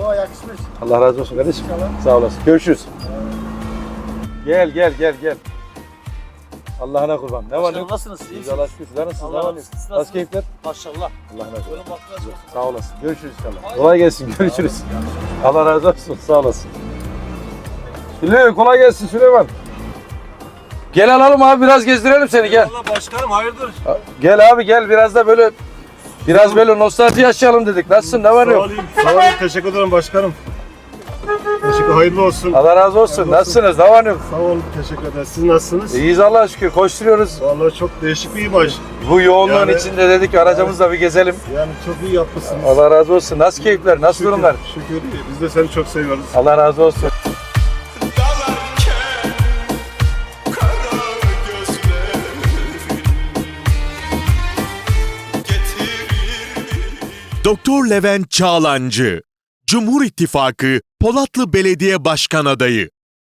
yakışmış. Allah razı olsun kardeşim. Sağ olasın. Görüşürüz. Gel gel gel gel. Allah'ına kurban. Ne var ne yok? nasılsınız? İyi Biz Allah'a şükür. Sizler nasılsınız? Allah Ne var razı ne olsun. yok? Siz Nasıl keyifler? Maşallah. Allah razı olsun. Çok Sağ olasın. Görüşürüz inşallah. Kolay gelsin. Görüşürüz. Allah razı olsun. Sağ olasın. Süleyman kolay gelsin Süleyman. Gel alalım abi biraz gezdirelim seni gel. Allah başkanım hayırdır? Gel abi gel biraz da böyle biraz böyle nostalji yaşayalım dedik. Nasılsın? Ne var Sağ yok? olayım, sağ olayım. Teşekkür ederim başkanım. Teşekkür hayırlı olsun. Allah razı olsun. Nasılsınız? Ne var yok? Sağ olun, teşekkür ederiz. Siz nasılsınız? İyiyiz Allah'a şükür. Koşturuyoruz. Vallahi çok değişik bir imaj. Bu yoğunluğun Yani- içinde dedik aracımızla bir gezelim. Yani çok iyi yapmışsınız. Allah razı olsun. Nasıl keyifler? Nasıl Şükür, durumlar? Şükür iyi. Biz de seni çok seviyoruz. Allah razı olsun. Doktor Levent Çağlancı, Cumhur İttifakı Polatlı Belediye Başkan Adayı.